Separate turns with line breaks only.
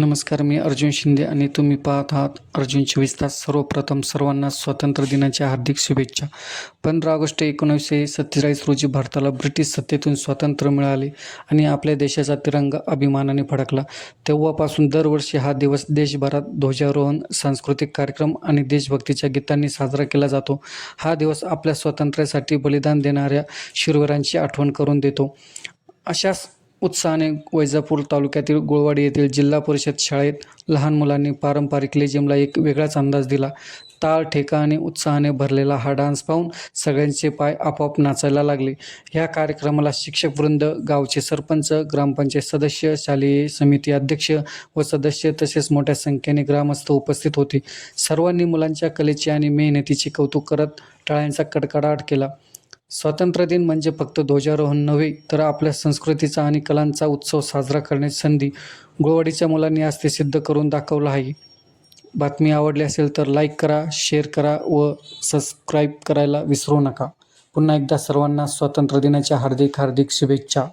नमस्कार मी अर्जुन शिंदे आणि तुम्ही पाहत आहात अर्जुन चोवीस तास सर्वप्रथम सर्वांना स्वातंत्र्य दिनाच्या हार्दिक शुभेच्छा. पंधरा ऑगस्ट एकोणीसशे सत्तेचाळीस रोजी भारताला ब्रिटिश सत्तेतून स्वातंत्र्य मिळाले आणि आपल्या देशाचा तिरंगा अभिमानाने फडकला. तेव्हापासून दरवर्षी हा दिवस देशभरात ध्वजारोहण सांस्कृतिक कार्यक्रम आणि देशभक्तीच्या गीतांनी साजरा केला जातो. हा दिवस आपल्या स्वातंत्र्यासाठी बलिदान देणाऱ्या शूरवीरांची आठवण करून देतो. अशाच उत्साहाने वैजापूर तालुक्यातील गुळवाडी येथील जिल्हा परिषद शाळेत लहान मुलांनी पारंपरिक लेझिमला एक वेगळाच अंदाज दिला. ताळ ठेका आणि उत्साहाने भरलेला हा डान्स पाहून सगळ्यांचे पाय आपोआप नाचायला लागले. ह्या कार्यक्रमाला शिक्षकवृंद गावचे सरपंच ग्रामपंचायत सदस्य शालेय समिती अध्यक्ष व सदस्य तसेच मोठ्या संख्येने ग्रामस्थ उपस्थित होते. सर्वांनी मुलांच्या कलेची आणि मेहनतीचे कौतुक करत टाळ्यांचा कडकडाट केला. स्वातंत्र्य दिन म्हणजे फक्त ध्वजारोहण नव्हे तर आपल्या संस्कृतीचा आणि कलांचा उत्सव साजरा करण्याची संधी गुळवाडीच्या मुलांनी आज ते सिद्ध करून दाखवलं आहे. बातमी आवडली असेल तर लाईक करा शेअर करा व सबस्क्राईब करायला विसरू नका. पुन्हा एकदा सर्वांना स्वातंत्र्य दिनाच्या हार्दिक हार्दिक शुभेच्छा.